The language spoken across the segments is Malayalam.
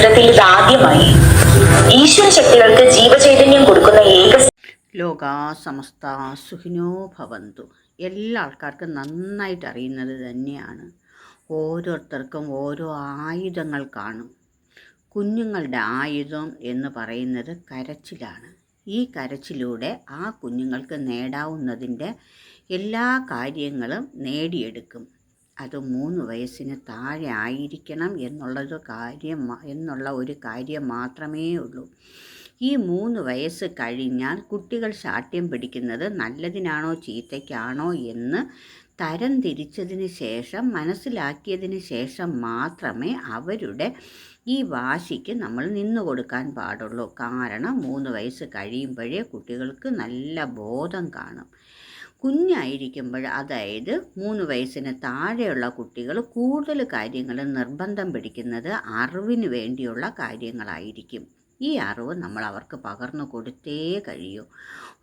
ചരിത്രത്തിൽ ഇതാദ്യമായി ഈശ്വര ശക്തികൾക്ക് ജീവചൈതന്യം കൊടുക്കുന്ന ഏക ലോക സമസ്ത സുഖിനോ ഭവന്തു. എല്ലാ ആൾക്കാർക്കും നന്നായിട്ട് അറിയുന്നത് തന്നെയാണ്. ഓരോരുത്തർക്കും ഓരോ ആയുധങ്ങൾ കാണും. കുഞ്ഞുങ്ങളുടെ ആയുധം എന്ന് പറയുന്നത് കരച്ചിലാണ്. ഈ കരച്ചിലൂടെ ആ കുഞ്ഞുങ്ങൾക്ക് നേടാവുന്നതിന്റെ എല്ലാ കാര്യങ്ങളും നേടിയെടുക്കും. അത് മൂന്ന് വയസ്സിന് താഴെ ആയിരിക്കണം എന്നുള്ളത് കാര്യം എന്നുള്ള ഒരു കാര്യം മാത്രമേ ഉള്ളൂ. ഈ മൂന്ന് വയസ്സ് കഴിഞ്ഞാൽ കുട്ടികൾ ശാഠ്യം പിടിക്കുന്നത് നല്ലതിനാണോ ചീത്തയ്ക്കാണോ എന്ന് തരം തിരിച്ചതിന് ശേഷം മനസ്സിലാക്കിയതിന് ശേഷം മാത്രമേ അവരുടെ ഈ വാശിക്ക് നമ്മൾ നിന്നു കൊടുക്കാൻ പാടുള്ളൂ. കാരണം മൂന്ന് വയസ്സ് കഴിയുമ്പോഴേ കുട്ടികൾക്ക് നല്ല ബോധം കാണും. കുഞ്ഞായിരിക്കുമ്പോൾ അതായത് മൂന്ന് വയസ്സിന് താഴെയുള്ള കുട്ടികൾ കൂടുതൽ കാര്യങ്ങൾ നിർബന്ധം പിടിക്കുന്നത് അറിവിന് വേണ്ടിയുള്ള കാര്യങ്ങളായിരിക്കും. ഈ അറിവ് നമ്മൾ അവർക്ക് പകർന്നു കൊടുത്തേ കഴിയൂ.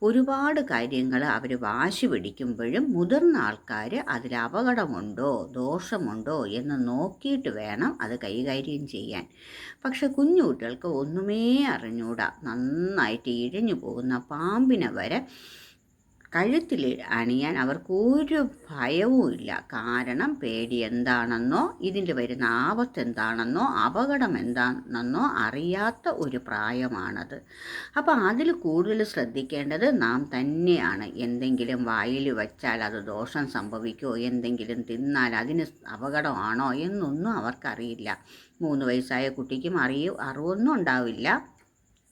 ഒരുപാട് കാര്യങ്ങൾ അവർ വാശി പിടിക്കുമ്പോഴും മുതിർന്ന ആൾക്കാർ അതിൽ അപകടമുണ്ടോ ദോഷമുണ്ടോ എന്ന് നോക്കിയിട്ട് വേണം അത് കൈകാര്യം ചെയ്യാൻ. പക്ഷെ കുഞ്ഞു കുട്ടികൾക്ക് ഒന്നുമേ അറിഞ്ഞൂടാ. നന്നായിട്ട് ഇഴഞ്ഞു പോകുന്ന പാമ്പിനെ വരെ കഴുത്തിൽ അണിയാൻ അവർക്കൊരു ഭയവുമില്ല കാരണം പേടി എന്താണെന്നോ ഇതിന്റെ വരുന്ന ആപത്ത് എന്താണെന്നോ അപകടം എന്താണെന്നോ അറിയാത്ത ഒരു പ്രായമാണത്. അപ്പോൾ അതിൽ കൂടുതൽ ശ്രദ്ധിക്കേണ്ടത് നാം തന്നെയാണ്. എന്തെങ്കിലും വായിൽ വച്ചാൽ അത് ദോഷം സംഭവിക്കോ എന്തെങ്കിലും തിന്നാൽ അതിന് അപകടമാണോ എന്നൊന്നും അവർക്കറിയില്ല. മൂന്ന് വയസ്സായ കുട്ടിക്കും അറിയ അറിവൊന്നും ഉണ്ടാവില്ല.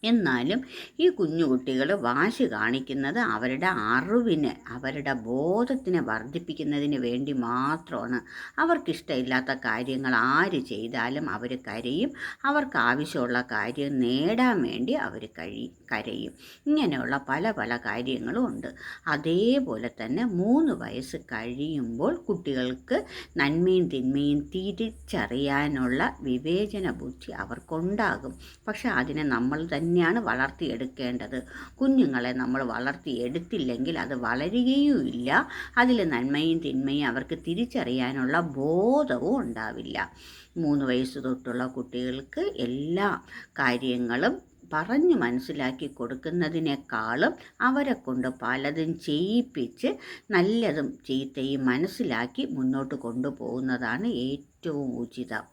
എന്നാലും ഈ കുഞ്ഞുകുട്ടികൾ വാശി കാണിക്കുന്നത് അവരുടെ അറിവിന് അവരുടെ ബോധത്തിനെ വർദ്ധിപ്പിക്കുന്നതിന് വേണ്ടി മാത്രമാണ്. അവർക്കിഷ്ടമില്ലാത്ത കാര്യങ്ങൾ ആര് ചെയ്താലും അവർ കരയും. അവർക്ക് ആവശ്യമുള്ള കാര്യം നേടാൻ വേണ്ടി അവർ കഴി കരയും. ഇങ്ങനെയുള്ള പല പല കാര്യങ്ങളും ഉണ്ട്. അതേപോലെ തന്നെ മൂന്ന് വയസ്സ് കഴിയുമ്പോൾ കുട്ടികൾക്ക് നന്മയും തിന്മയും തിരിച്ചറിയാനുള്ള വിവേചന ബുദ്ധി അവർക്കുണ്ടാകും. പക്ഷെ അതിനെ നമ്മൾ തന്നെയാണ് വളർത്തിയെടുക്കേണ്ടത്. കുഞ്ഞുങ്ങളെ നമ്മൾ വളർത്തിയെടുത്തില്ലെങ്കിൽ അത് വളരുകയും ഇല്ല അതിൽ നന്മയും തിന്മയും അവർക്ക് തിരിച്ചറിയാനുള്ള ബോധവും ഉണ്ടാവില്ല. മൂന്ന് വയസ്സ് തൊട്ടുള്ള കുട്ടികൾക്ക് എല്ലാ കാര്യങ്ങളും പറഞ്ഞു മനസ്സിലാക്കി കൊടുക്കുന്നതിനേക്കാളും അവരെ കൊണ്ട് പലതും ചെയ്യിപ്പിച്ച് നല്ലതും ചീത്തയും മനസ്സിലാക്കി മുന്നോട്ട് കൊണ്ടുപോകുന്നതാണ് ഏറ്റവും ഉചിതം.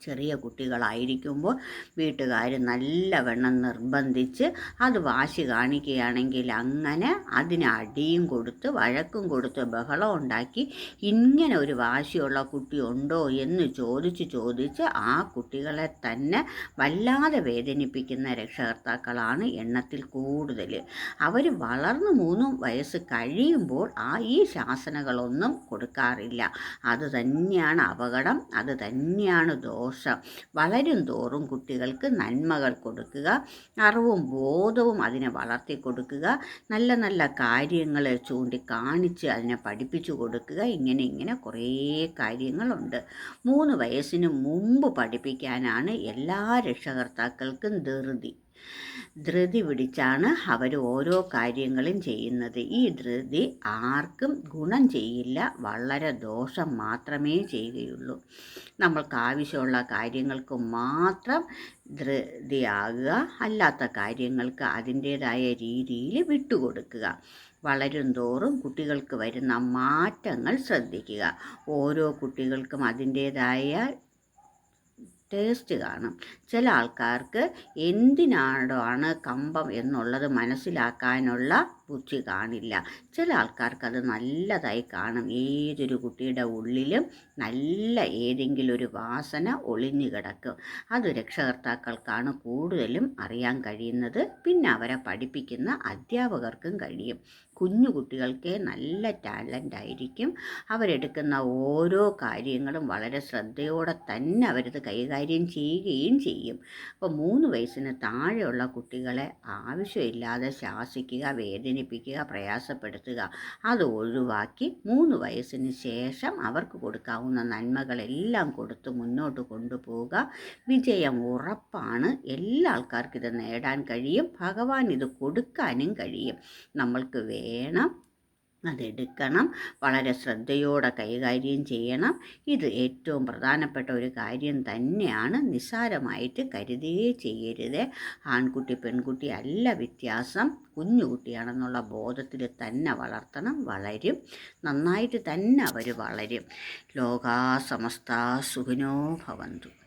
ചെറിയ കുട്ടികളായിരിക്കുമ്പോൾ വീട്ടുകാർ നല്ലവണ്ണം നിർബന്ധിച്ച് അത് വാശി കാണിക്കുകയാണെങ്കിൽ അങ്ങനെ അതിന് അടിയും കൊടുത്ത് വഴക്കും കൊടുത്ത് ബഹളം ഉണ്ടാക്കി ഇങ്ങനെ ഒരു വാശിയുള്ള കുട്ടി ഉണ്ടോ എന്ന് ചോദിച്ച് ചോദിച്ച് ആ കുട്ടികളെ തന്നെ വല്ലാതെ വേദനിപ്പിക്കുന്ന രക്ഷകർത്താക്കളാണ് എണ്ണത്തിൽ കൂടുതൽ. അവർ വളർന്നു മൂന്നും വയസ്സ് കഴിയുമ്പോൾ ആ ഈ ശാസനകളൊന്നും കൊടുക്കാറില്ല. അത് തന്നെയാണ് അപകടം അത് തന്നെയാണ് ദോഷം വളരും തോറും കുട്ടികൾക്ക് നന്മകൾ കൊടുക്കുക. അറിവും ബോധവും അതിനെ വളർത്തി കൊടുക്കുക. നല്ല നല്ല കാര്യങ്ങൾ ചൂണ്ടിക്കാണിച്ച് അതിനെ പഠിപ്പിച്ചു കൊടുക്കുക. ഇങ്ങനെ ഇങ്ങനെ കുറേ കാര്യങ്ങളുണ്ട്. മൂന്ന് വയസ്സിന് മുമ്പ് പഠിപ്പിക്കാനാണ് എല്ലാ രക്ഷകർത്താക്കൾക്കും ധൃതി. ധൃതി പിടിച്ചാണ് അവർ ഓരോ കാര്യങ്ങളും ചെയ്യുന്നത്. ഈ ധൃതി ആർക്കും ഗുണം ചെയ്യില്ല വളരെ ദോഷം മാത്രമേ ചെയ്യുകയുള്ളൂ. നമ്മൾക്ക് ആവശ്യമുള്ള കാര്യങ്ങൾക്ക് മാത്രം ധൃതിയാകുക അല്ലാത്ത കാര്യങ്ങൾക്ക് അതിന്റേതായ രീതിയിൽ വിട്ടുകൊടുക്കുക. വളരും തോറും കുട്ടികൾക്ക് വരുന്ന മാറ്റങ്ങൾ ശ്രദ്ധിക്കുക. ഓരോ കുട്ടികൾക്കും അതിന്റേതായ ടേസ്റ്റ് കാണും. ചില ആൾക്കാർക്ക് എന്തിനാണോ ആണ് കമ്പം എന്നുള്ളത് മനസ്സിലാക്കാനുള്ള ബുദ്ധി കാണില്ല. ചില ആൾക്കാർക്ക് അത് നല്ലതായി കാണും. ഏതൊരു കുട്ടിയുടെ ഉള്ളിലും നല്ല ഏതെങ്കിലും ഒരു വാസന ഒളിഞ്ഞു കിടക്കും. അത് രക്ഷകർത്താക്കൾക്കാണ് കൂടുതലും അറിയാൻ കഴിയുന്നത്. പിന്നെ അവരെ പഠിപ്പിക്കുന്ന അധ്യാപകർക്കും കഴിയും. കുഞ്ഞു കുട്ടികൾക്ക് നല്ല ടാലന്റ് ആയിരിക്കും. അവരെടുക്കുന്ന ഓരോ കാര്യങ്ങളും വളരെ ശ്രദ്ധയോടെ തന്നെ അവരത് കൈകാര്യം ചെയ്യുകയും ചെയ്യും. അപ്പോൾ മൂന്ന് വയസ്സിന് താഴെയുള്ള കുട്ടികളെ ആവശ്യമില്ലാതെ ശാസിക്കുക വേദനിപ്പിക്കുക പ്രയാസപ്പെടുത്തുക അത് ഒഴിവാക്കി മൂന്ന് വയസ്സിന് ശേഷം അവർക്ക് കൊടുക്കാവുന്ന നന്മകളെല്ലാം കൊടുത്ത് മുന്നോട്ട് കൊണ്ടുപോവുക. വിജയം ഉറപ്പാണ്. എല്ലാ ആൾക്കാർക്കും ഇത് നേടാൻ കഴിയും. ഭഗവാൻ ഇത് കൊടുക്കാനും കഴിയും. നമ്മൾക്ക് വേണം അതെടുക്കണം. വളരെ ശ്രദ്ധയോടെ കൈകാര്യം ചെയ്യണം. ഇത് ഏറ്റവും പ്രധാനപ്പെട്ട ഒരു കാര്യം തന്നെയാണ്. നിസ്സാരമായിട്ട് കരുതുകയേ ചെയ്യരുത്. ആൺകുട്ടി പെൺകുട്ടി അല്ല വ്യത്യാസം. കുഞ്ഞുകുട്ടിയാണെന്നുള്ള ബോധത്തിൽ തന്നെ വളർത്തണം വളരും. നന്നായിട്ട് തന്നെ അവർ വളരും. ലോകാ സമസ്ത സുഖിനോ ഭവന്തു.